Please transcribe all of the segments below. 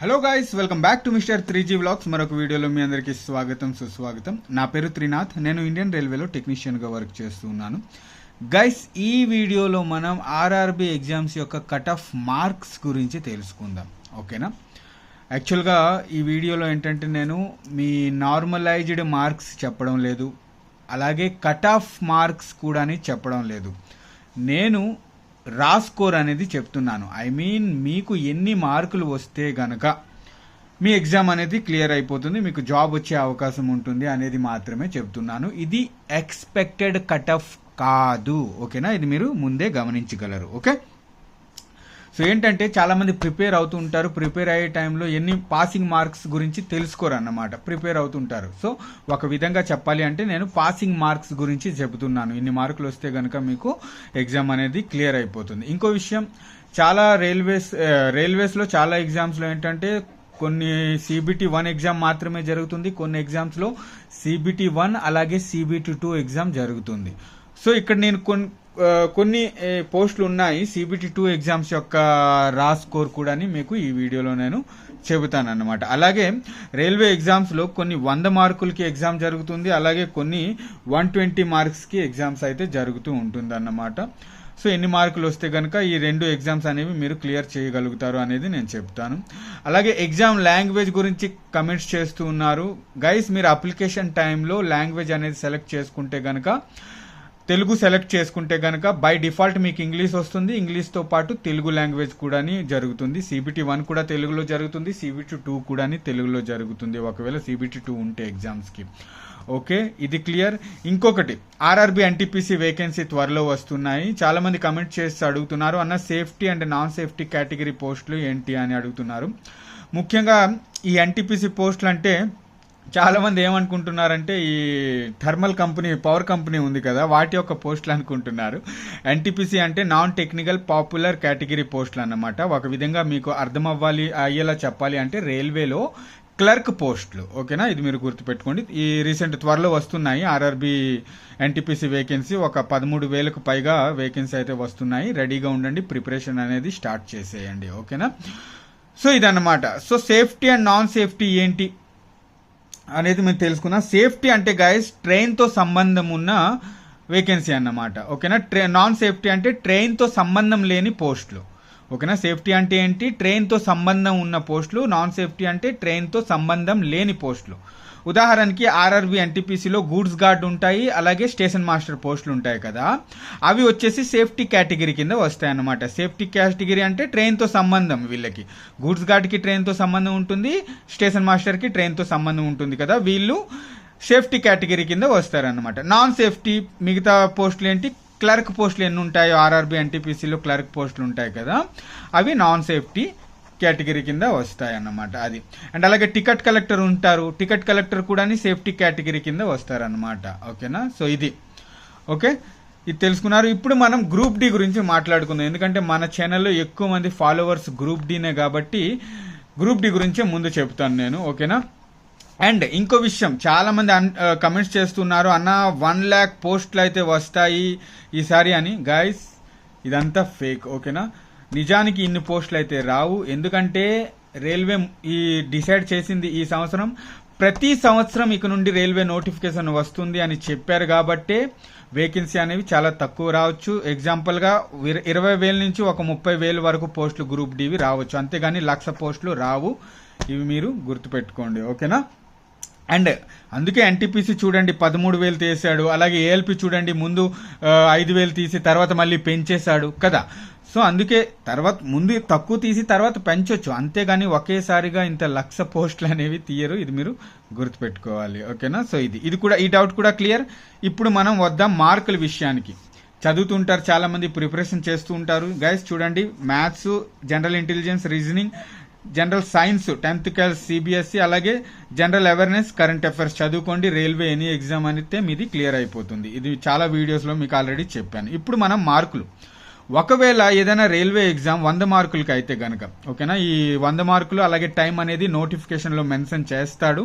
Hello guys welcome back to mister three G vlogs. మరొక వీడియోలో మీ అందరికీ స్వాగతం సుస్వాగతం. నా పేరు త్రినాథ్. నేను ఇండియన్ రైల్వేలో టెక్నీషియన్గా వర్క్ చేస్తున్నాను గైస్ ఈ వీడియోలో మనం ఆర్ఆర్బి ఎగ్జామ్స్ యొక్క కట్ ఆఫ్ మార్క్స్ గురించి తెలుసుకుందాం. ఓకేనా? యాక్చువల్గా ఈ వీడియోలో ఏంటంటే నేను మీ నార్మలైజ్డ్ మార్క్స్ చెప్పడం లేదు. అలాగే కట్ ఆఫ్ మార్క్స్ కూడా చెప్పడం లేదు. నేను రా స్కోర్ అనేది చెప్తున్నాను. ఐ మీన్ మీకు ఎన్ని మార్కులు వస్తే గనక మీ ఎగ్జామ్ అనేది క్లియర్ అయిపోతుంది మీకు జాబ్ వచ్చే అవకాశం ఉంటుంది అనేది మాత్రమే చెప్తున్నాను. ఇది ఎక్స్పెక్టెడ్ కట్ ఆఫ్ కాదు ఓకేనా ఇది మీరు ముందే గమనించగలరు. ఓకే సో ఏంటంటే చాలామంది ప్రిపేర్ అవుతూ ఉంటారు. ప్రిపేర్ అయ్యే టైంలో ఎన్ని పాసింగ్ మార్క్స్ గురించి తెలుసుకోరు అన్నమాట. ప్రిపేర్ అవుతుంటారు సో ఒక విధంగా చెప్పాలి అంటే నేను పాసింగ్ మార్క్స్ గురించి చెబుతున్నాను. ఇన్ని మార్కులు వస్తే కనుక మీకు ఎగ్జామ్ అనేది క్లియర్ అయిపోతుంది. ఇంకో విషయం చాలా రైల్వేస్ రైల్వేస్లో చాలా ఎగ్జామ్స్లో ఏంటంటే కొన్ని సిబిటి వన్ ఎగ్జామ్ మాత్రమే జరుగుతుంది. కొన్ని ఎగ్జామ్స్లో సిబిటి వన్ అలాగే సిబిటి టూ ఎగ్జామ్ జరుగుతుంది. సో ఇక్కడ నేను కొన్ని కొన్ని పోస్టులు ఉన్నాయి. సిబిటి టూ ఎగ్జామ్స్ యొక్క రా స్కోర్ కూడా మీకు ఈ వీడియోలో నేను చెబుతాను అన్నమాట అలాగే రైల్వే ఎగ్జామ్స్లో కొన్ని వంద మార్కులకి ఎగ్జామ్ జరుగుతుంది. అలాగే కొన్ని వన్ ట్వంటీ మార్క్స్కి ఎగ్జామ్స్ అయితే జరుగుతూ ఉంటుంది అన్నమాట సో ఎన్ని మార్కులు వస్తే కనుక ఈ రెండు ఎగ్జామ్స్ అనేవి మీరు క్లియర్ చేయగలుగుతారు అనేది నేను చెప్తాను. అలాగే ఎగ్జామ్ లాంగ్వేజ్ గురించి కమెంట్స్ చేస్తూ ఉన్నారు. గైస్ మీరు అప్లికేషన్ టైంలో లాంగ్వేజ్ అనేది సెలెక్ట్ చేసుకుంటే కనుక తెలుగు సెలెక్ట్ చేసుకుంటే కనుక బై డిఫాల్ట్ మీకు ఇంగ్లీష్ వస్తుంది. ఇంగ్లీష్తో పాటు తెలుగు లాంగ్వేజ్ కూడా జరుగుతుంది. సిబిటి వన్ కూడా తెలుగులో జరుగుతుంది. సిబిటి టూ కూడా తెలుగులో జరుగుతుంది. ఒకవేళ సిబిటి టూ ఉంటే ఎగ్జామ్స్కి. ఓకే? ఇది క్లియర్? ఇంకొకటి. ఆర్ఆర్బి ఎన్టీపీసీ వేకెన్సీ త్వరలో వస్తున్నాయి. చాలా మంది కమెంట్ చేసి అడుగుతున్నారు అన్న safety and non safety category పోస్టులు ఏంటి? అని అడుగుతున్నారు. ముఖ్యంగా ఈ ఎన్టీపీసీ పోస్టులు అంటే చాలా మంది ఏమనుకుంటున్నారంటే ఈ థర్మల్ కంపెనీ పవర్ కంపెనీ ఉంది కదా వాటి యొక్క పోస్టులు అనుకుంటున్నారు. ఎన్టీపీసీ అంటే నాన్ టెక్నికల్ పాపులర్ కేటగిరీ పోస్టులు అన్నమాట. ఒక విధంగా మీకు అర్థం అవ్వాలి అయ్యేలా చెప్పాలి అంటే రైల్వేలో క్లర్క్ పోస్టులు. ఓకేనా? ఇది మీరు గుర్తుపెట్టుకోండి. ఈ రీసెంట్ త్వరలో వస్తున్నాయి. ఆర్ఆర్బి ఎన్టీపీసీ వేకెన్సీ ఒక పదమూడు వేలకు పైగా వేకెన్సీ అయితే వస్తున్నాయి. రెడీగా ఉండండి. ప్రిపరేషన్ అనేది స్టార్ట్ చేసేయండి. ఓకేనా? సో ఇదన్నమాట. So safety and non safety ఏంటి? అనేది మేము తెలుసుకున్న. సేఫ్టీ అంటే గైస్ ట్రైన్తో సంబంధం ఉన్న వేకెన్సీ అన్నమాట. ఓకేనా ట్రే నాన్ సేఫ్టీ అంటే ట్రైన్తో సంబంధం లేని పోస్టులు. ఓకేనా సేఫ్టీ అంటే ఏంటి? ట్రైన్తో సంబంధం ఉన్న పోస్టులు నాన్ సేఫ్టీ అంటే ట్రైన్తో సంబంధం లేని పోస్టులు. ఉదాహరణకి ఆర్ఆర్బి ఎన్టీపీసీలో గూడ్స్ గార్డ్ ఉంటాయి అలాగే స్టేషన్ మాస్టర్ పోస్టులు ఉంటాయి కదా. అవి వచ్చేసి సేఫ్టీ కేటగిరీ కింద వస్తాయి అన్నమాట సేఫ్టీ కేటగిరీ అంటే ట్రైన్తో సంబంధం వీళ్ళకి. గూడ్స్ గార్డ్కి ట్రైన్తో సంబంధం ఉంటుంది స్టేషన్ మాస్టర్కి ట్రైన్తో సంబంధం ఉంటుంది కదా. వీళ్ళు సేఫ్టీ కేటగిరీ కింద వస్తారన్నమాట. నాన్ సేఫ్టీ మిగతా పోస్టులు ఏంటి? క్లర్క్ పోస్టులు ఎన్ని ఉంటాయో ఆర్ఆర్బి ఎన్టీపీసీలో క్లర్క్ పోస్టులు ఉంటాయి కదా. అవి నాన్ సేఫ్టీ. కేటగిరీ కింద వస్తాయి అన్నమాట అది. అండ్ అలాగే టికెట్ కలెక్టర్ ఉంటారు. టికెట్ కలెక్టర్ కూడా సేఫ్టీ కేటగిరీ కింద వస్తారన్నమాట. ఓకేనా? సో ఇది. ఓకే? ఇది తెలుసుకున్నారు. ఇప్పుడు మనం గ్రూప్ డి గురించి మాట్లాడుకుందాం. ఎందుకంటే మన ఛానల్లో ఎక్కువ మంది ఫాలోవర్స్ గ్రూప్ డీనే కాబట్టి గ్రూప్ డి గురించే ముందు చెప్తాను నేను. ఓకేనా? అండ్ ఇంకో విషయం. చాలా మంది కమెంట్స్ చేస్తున్నారు అన్న వన్ ల్యాక్ పోస్టులు అయితే వస్తాయి ఈసారి అని. గాయస్ ఇదంతా ఫేక్. ఓకేనా? నిజానికి ఇన్ని పోస్టులు అయితే రావు. ఎందుకంటే రైల్వే ఈ డిసైడ్ చేసింది ఈ సంవత్సరం. ప్రతి సంవత్సరం ఇక నుండి రైల్వే నోటిఫికేషన్ వస్తుంది అని చెప్పారు కాబట్టే వేకెన్సీ అనేవి చాలా తక్కువ రావచ్చు. ఎగ్జాంపుల్గా ఇరవై వేల నుంచి ఒక ముప్పై వేల వరకు పోస్టులు గ్రూప్ డివి రావచ్చు. అంతేగాని లక్ష పోస్టులు రావు. ఇవి మీరు గుర్తుపెట్టుకోండి. ఓకేనా? అండ్ అందుకే ఎన్టీపీసీ చూడండి పదమూడు వేలు తీసాడు. అలాగే ఏఎల్పి చూడండి ముందు ఐదు వేలు తీసి తర్వాత మళ్ళీ పెంచేశాడు కదా. సో అందుకే తర్వాత ముందు తక్కువ తీసి తర్వాత పెంచవచ్చు అంతేగాని ఒకేసారిగా ఇంత లక్ష పోస్టులు అనేవి తీయరు. ఇది మీరు గుర్తుపెట్టుకోవాలి. ఓకేనా? సో ఇది. ఇది కూడా ఈ డౌట్ కూడా క్లియర్. ఇప్పుడు మనం వద్దాం మార్కుల విషయానికి. చదువుతుంటారు చాలా మంది ప్రిపరేషన్ చేస్తూ ఉంటారు. గైస్ చూడండి. Maths general intelligence reasoning general science tenth class CBSE అలాగే జనరల్ అవేర్నెస్ కరెంట్ అఫైర్స్ చదువుకోండి. రైల్వే ఎనీ ఎగ్జామ్ అనితే మీది క్లియర్ అయిపోతుంది. ఇది చాలా వీడియోస్లో మీకు ఆల్రెడీ చెప్పాను. ఇప్పుడు మనం మార్కులు. ఒకవేళ ఏదైనా రైల్వే ఎగ్జామ్ వంద మార్కులకి అయితే గనక ఓకేనా? ఈ వంద మార్కులు అలాగే టైం అనేది నోటిఫికేషన్లో మెన్షన్ చేస్తాడు.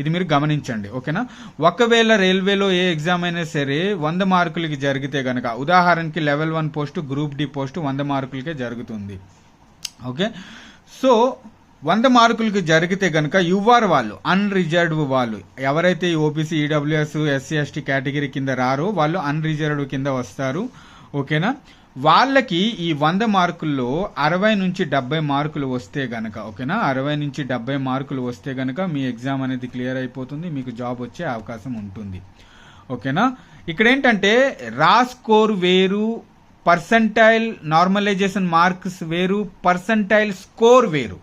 ఇది మీరు గమనించండి ఓకేనా? ఒకవేళ రైల్వేలో ఏ ఎగ్జామ్ అయినా సరే వంద మార్కులకి జరిగితే గనక ఉదాహరణకి level one post group D post వంద మార్కులకే జరుగుతుంది ఓకే? సో వంద మార్కులకి జరిగితే గనుక యువర్ వాళ్ళు అన్రిజర్వ్డ్ వాళ్ళు ఎవరైతే OBC EWS SC ST category కింద రారో వాళ్ళు అన్రిజర్వ్డ్ కింద వస్తారు ఓకేనా? వాళ్ళకి ఈ వంద మార్కుల్లో అరవై నుంచి డెబ్బై మార్కులు వస్తే గనక ఓకేనా? అరవై నుంచి డెబ్బై మార్కులు వస్తే గనక మీ ఎగ్జామ్ అనేది క్లియర్ అయిపోతుంది మీకు జాబ్ వచ్చే అవకాశం ఉంటుంది. ఓకేనా? ఇక్కడ ఏంటంటే రా స్కోర్ వేరు పర్సంటైల్ నార్మలైజేషన్ మార్క్స్ వేరు పర్సంటైల్ స్కోర్ వేరు.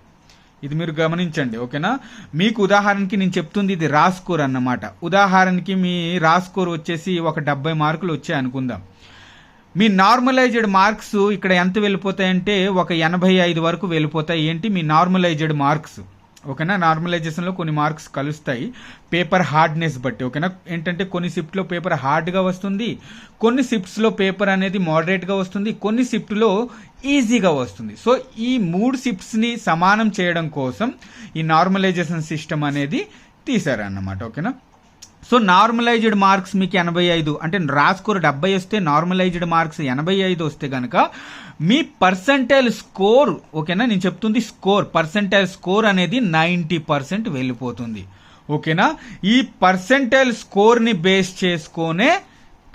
ఇది మీరు గమనించండి ఓకేనా? మీకు ఉదాహరణకి నేను చెప్తుంది ఇది రా స్కోర్ అన్నమాట. ఉదాహరణకి మీ రా స్కోర్ వచ్చేసి ఒక డెబ్బై మార్కులు వచ్చాయి అనుకుందాం మీ నార్మలైజ్డ్ మార్క్స్ ఇక్కడ ఎంత వెళ్ళిపోతాయంటే ఒక ఎనభై ఐదు వరకు వెళ్ళిపోతాయి. ఏంటి? మీ నార్మలైజ్డ్ మార్క్స్. ఓకేనా? నార్మలైజేషన్లో కొన్ని మార్క్స్ కలుస్తాయి. పేపర్ హార్డ్నెస్ బట్టి. ఓకేనా? ఏంటంటే కొన్ని షిఫ్ట్లో పేపర్ హార్డ్గా వస్తుంది. కొన్ని షిఫ్ట్స్లో పేపర్ అనేది మోడరేట్గా వస్తుంది. కొన్ని షిఫ్ట్లో ఈజీగా వస్తుంది. సో ఈ మూడు షిఫ్ట్స్ని సమానం చేయడం కోసం ఈ నార్మలైజేషన్ సిస్టమ్ అనేది తీశారన్నమాట. ఓకేనా? సో నార్మలైజ్డ్ మార్క్స్ మీకు ఎనభై ఐదు. అంటే రాస్కోర్ డెబ్బై వస్తే నార్మలైజ్డ్ మార్క్స్ ఎనభై ఐదు వస్తే కనుక మీ పర్సంటైల్ స్కోర్ ఓకేనా? నేను చెప్తుంది స్కోర్. పర్సంటైల్ స్కోర్ అనేది నైంటీ పర్సెంట్ వెళ్ళిపోతుంది. ఓకేనా? ఈ పర్సంటైల్ స్కోర్ని బేస్ చేసుకొనే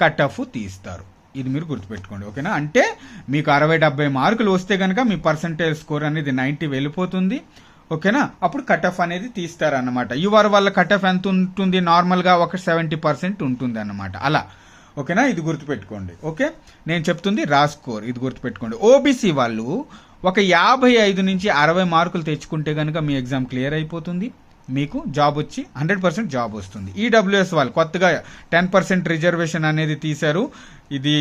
కట్ ఆఫ్ తీస్తారు. ఇది మీరు గుర్తుపెట్టుకోండి ఓకేనా? అంటే మీకు అరవై డెబ్బై మార్కులు వస్తే కనుక మీ పర్సంటేజ్ స్కోర్ అనేది నైంటీ వెళ్ళిపోతుంది. ఓకేనా? అప్పుడు కట్ ఆఫ్ అనేది తీస్తారనమాట యువర్ వల్ల కట్ ఆఫ్ ఎంత ఉంటుంది? నార్మల్గా ఒక సెవెంటీ పర్సెంట్ ఉంటుంది అన్నమాట అలా. ఓకేనా? ఇది గుర్తుపెట్టుకోండి. ఓకే? నేను చెప్తుంది రా స్కోర్ ఇది గుర్తుపెట్టుకోండి. ఓబీసీ వాళ్ళు ఒక యాభై ఐదు నుంచి అరవై మార్కులు తెచ్చుకుంటే కనుక మీ ఎగ్జామ్ క్లియర్ అయిపోతుంది. మీకు జాబ్ వచ్చి హండ్రెడ్ పర్సెంట్ జాబ్ వస్తుంది. ఈడబ్ల్యూఎస్ వాళ్ళు కొత్తగా టెన్ పర్సెంట్ రిజర్వేషన్ అనేది తీశారు. ఇది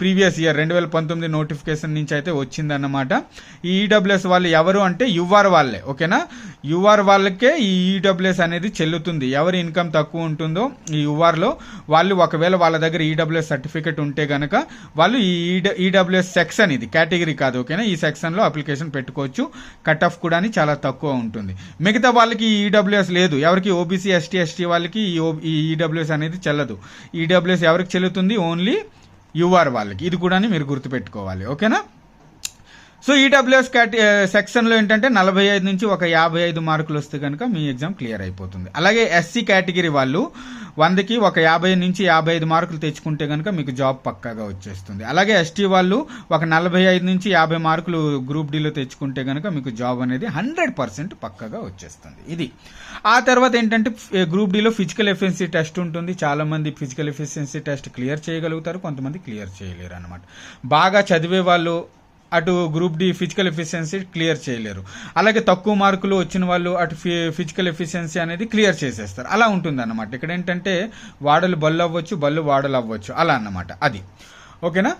ప్రీవియస్ ఇయర్ రెండు వేల పంతొమ్మిది నోటిఫికేషన్ నుంచి అయితే వచ్చిందన్నమాట. ఈ ఈడబ్ల్యూఎస్ వాళ్ళు ఎవరు అంటే యువర్ వాళ్ళే ఓకేనా? యువర్ వాళ్ళకే ఈ ఈడబ్ల్యూఎస్ అనేది చెల్లుతుంది. ఎవరి ఇన్కమ్ తక్కువ ఉంటుందో ఈ యువర్లో వాళ్ళు ఒకవేళ వాళ్ళ దగ్గర ఈడబ్ల్యూఎస్ సర్టిఫికేట్ ఉంటే కనుక వాళ్ళు ఈ ఈడబ్ల్యూఎస్ సెక్షన్ ఇది కేటగిరీ కాదు ఓకేనా? ఈ సెక్షన్లో అప్లికేషన్ పెట్టుకోవచ్చు. కట్ ఆఫ్ కూడా చాలా తక్కువ ఉంటుంది. మిగతా వాళ్ళకి ఈ ఈడబ్ల్యూఎస్ లేదు. ఎవరికి ఓబీసీ ఎస్టీ ఎస్టీ వాళ్ళకి ఈ ఈ ఈడబ్ల్యూఎస్ అనేది చెల్లదు. ఈడబ్ల్యూఎస్ ఎవరికి చెల్లుతుంది? ఓన్లీ యూఆర్ వాళ్ళకి. ఇది కూడా మీరు గుర్తుపెట్టుకోవాలి. ఓకేనా? సో ఈడబ్ల్యూఎస్ కేట సెక్షన్లో ఏంటంటే నలభై ఐదు నుంచి ఒక యాభై ఐదు మార్కులు వస్తే కనుక మీ ఎగ్జామ్ క్లియర్ అయిపోతుంది. అలాగే ఎస్సీ కేటగిరీ వాళ్ళు వందకి ఒక యాభై నుంచి యాభై ఐదు మార్కులు తెచ్చుకుంటే కనుక మీకు జాబ్ పక్కాగా వచ్చేస్తుంది. అలాగే ఎస్టీ వాళ్ళు ఒక నలభై ఐదు నుంచి యాభై మార్కులు గ్రూప్ డీలో తెచ్చుకుంటే కనుక మీకు జాబ్ అనేది హండ్రెడ్ పర్సెంట్ పక్కాగా వచ్చేస్తుంది. ఇది. ఆ తర్వాత ఏంటంటే గ్రూప్ డీలో ఫిజికల్ ఎఫిషియన్సీ టెస్ట్ ఉంటుంది. చాలా మంది ఫిజికల్ ఎఫిషియన్సీ టెస్ట్ క్లియర్ చేయగలుగుతారు. కొంతమంది క్లియర్ చేయలేరు అనమాట బాగా చదివే వాళ్ళు అటు group D physical efficiency clear చేయలేరు. అలాగే తక్కువ మార్కులు వచ్చిన వాళ్ళు అటు ఫిజికల్ ఎఫిషియన్సీ అనేది క్లియర్ చేసేస్తారు. అలా ఉంటుంది అన్నమాట ఇక్కడ ఏంటంటే వాడలు బళ్ళు అవ్వచ్చు బళ్ళు వాడలు అవ్వచ్చు. అలా అన్నమాట. అది. ఓకేనా?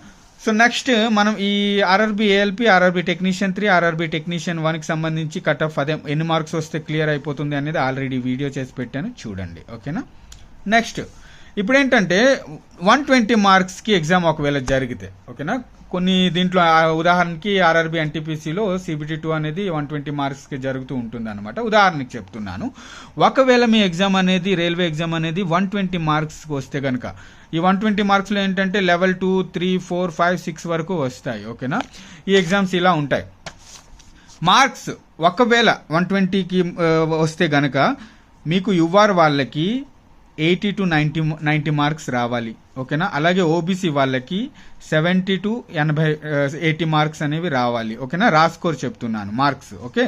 సో నెక్స్ట్ మనం ఈ RRB ALP RRB technician three RRB technician వన్కి సంబంధించి కట్ ఆఫ్ అదే ఎన్ని మార్క్స్ వస్తే క్లియర్ అయిపోతుంది అనేది ఆల్రెడీ వీడియో చేసి పెట్టాను. చూడండి. ఓకేనా? నెక్స్ట్ ఇప్పుడు ఏంటంటే వన్ ట్వంటీ మార్క్స్కి ఎగ్జామ్ ఒకవేళ జరిగితే. ఓకేనా? కొన్ని దీంట్లో ఉదాహరణకి ఆర్ఆర్బి ఎన్టీపీసీలో సిబిటీ టూ అనేది వన్ ట్వంటీ మార్క్స్కి జరుగుతూ ఉంటుంది అనమాట ఉదాహరణకి చెప్తున్నాను. ఒకవేళ మీ ఎగ్జామ్ అనేది రైల్వే ఎగ్జామ్ అనేది వన్ ట్వంటీ మార్క్స్కి వస్తే కనుక ఈ వన్ ట్వంటీ మార్క్స్లో ఏంటంటే level two three four five six వరకు వస్తాయి. ఓకేనా? ఈ ఎగ్జామ్స్ ఇలా ఉంటాయి. మార్క్స్ ఒకవేళ వన్ ట్వంటీకి వస్తే గనక మీకు యువర్ వాళ్ళకి eighty to ninety ninety marks రావాలి. ఓకేనా? అలాగే ఓబీసీ వాళ్ళకి సెవెంటీ టు ఎనభై ఎయిటీ మార్క్స్ అనేవి రావాలి. ఓకేనా? రా స్కోర్ చెప్తున్నాను. Marks okay?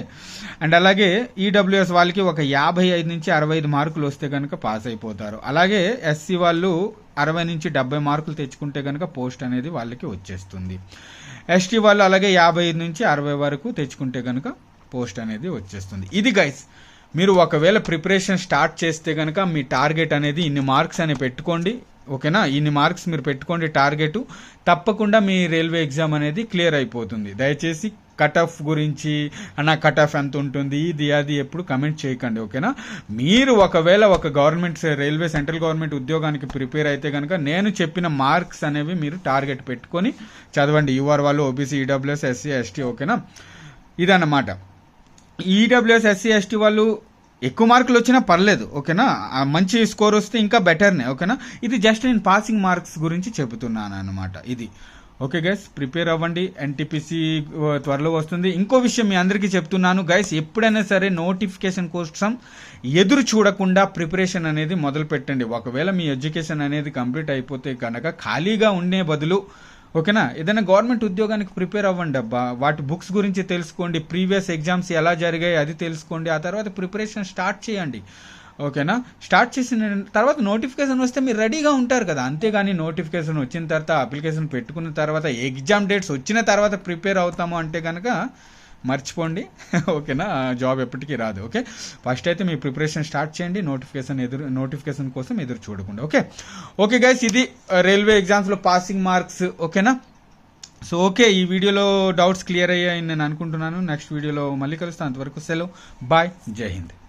అండ్ అలాగే ఈడబ్ల్యూఎస్ వాళ్ళకి ఒక యాభై ఐదు నుంచి అరవై ఐదు మార్కులు వస్తే కనుక పాస్ అయిపోతారు. అలాగే ఎస్సీ వాళ్ళు అరవై నుంచి డెబ్బై మార్కులు తెచ్చుకుంటే కనుక పోస్ట్ అనేది వాళ్ళకి వచ్చేస్తుంది. ఎస్టీ వాళ్ళు అలాగే యాభై ఐదు నుంచి అరవై వరకు తెచ్చుకుంటే కనుక పోస్ట్ అనేది వచ్చేస్తుంది. ఇది గైస్ మీరు ఒకవేళ ప్రిపరేషన్ స్టార్ట్ చేస్తే కనుక మీ టార్గెట్ అనేది ఇన్ని మార్క్స్ అని పెట్టుకోండి. ఓకేనా? ఇన్ని మార్క్స్ మీరు పెట్టుకోండి టార్గెట్. తప్పకుండా మీ రైల్వే ఎగ్జామ్ అనేది క్లియర్ అయిపోతుంది. దయచేసి కట్ ఆఫ్ గురించి అన్న కట్ ఆఫ్ ఎంత ఉంటుంది ఇది అది ఎప్పుడు కమెంట్ చేయకండి ఓకేనా? మీరు ఒకవేళ ఒక గవర్నమెంట్ రైల్వే సెంట్రల్ గవర్నమెంట్ ఉద్యోగానికి ప్రిపేర్ అయితే కనుక నేను చెప్పిన మార్క్స్ అనేవి మీరు టార్గెట్ పెట్టుకొని చదవండి. యూఆర్ వాళ్ళు ఓబీసీ ఈడబ్ల్యూఎస్ ఎస్సీ ఎస్టీ ఓకేనా? ఇదన్నమాట. ఈడబ్ల్యూఎస్ ఎస్సీ ఎస్టీ వాళ్ళు ఎక్కువ మార్కులు వచ్చినా పర్లేదు ఓకేనా? మంచి స్కోర్ వస్తే ఇంకా బెటర్నే ఓకేనా? ఇది జస్ట్ నేను పాసింగ్ మార్క్స్ గురించి చెబుతున్నాను అనమాట ఇది. ఓకే గైస్ ప్రిపేర్ అవ్వండి ఎన్టీపీసీ త్వరలో వస్తుంది. ఇంకో విషయం మీ అందరికీ చెప్తున్నాను గైస్ ఎప్పుడైనా సరే నోటిఫికేషన్ కోసం ఎదురు చూడకుండా ప్రిపరేషన్ అనేది మొదలు పెట్టండి ఒకవేళ మీ ఎడ్యుకేషన్ అనేది కంప్లీట్ అయిపోతే కనుక ఖాళీగా ఉండే బదులు ఓకేనా? ఏదైనా గవర్నమెంట్ ఉద్యోగానికి ప్రిపేర్ అవ్వండి అబ్బా. వాటి బుక్స్ గురించి తెలుసుకోండి ప్రీవియస్ ఎగ్జామ్స్ ఎలా జరిగాయి అది తెలుసుకోండి ఆ తర్వాత ప్రిపరేషన్ స్టార్ట్ చేయండి. ఓకేనా? స్టార్ట్ చేసిన తర్వాత నోటిఫికేషన్ వస్తే మీరు రెడీగా ఉంటారు కదా. అంతేగాని నోటిఫికేషన్ వచ్చిన తర్వాత అప్లికేషన్ పెట్టుకున్న తర్వాత ఎగ్జామ్ డేట్స్ వచ్చిన తర్వాత ప్రిపేర్ అవుతాము అంటే కనుక మర్చిపోండి. ఓకేనా? జాబ్ ఎప్పటికీ రాదు. ఓకే? ఫస్ట్ అయితే మీ ప్రిపరేషన్ స్టార్ట్ చేయండి. నోటిఫికేషన్ ఎదురు నోటిఫికేషన్ కోసం ఎదురు చూడకుండా. ఓకే? ఓకే గైస్ ఇది రైల్వే ఎగ్జామ్స్లో పాసింగ్ మార్క్స్ ఓకేనా? సో ఓకే ఈ వీడియోలో డౌట్స్ క్లియర్ అయ్యాయని నేను అనుకుంటున్నాను. నెక్స్ట్ వీడియోలో మళ్ళీ కలుస్తాను. అంతవరకు సెలవు. బాయ్ జై హింద్.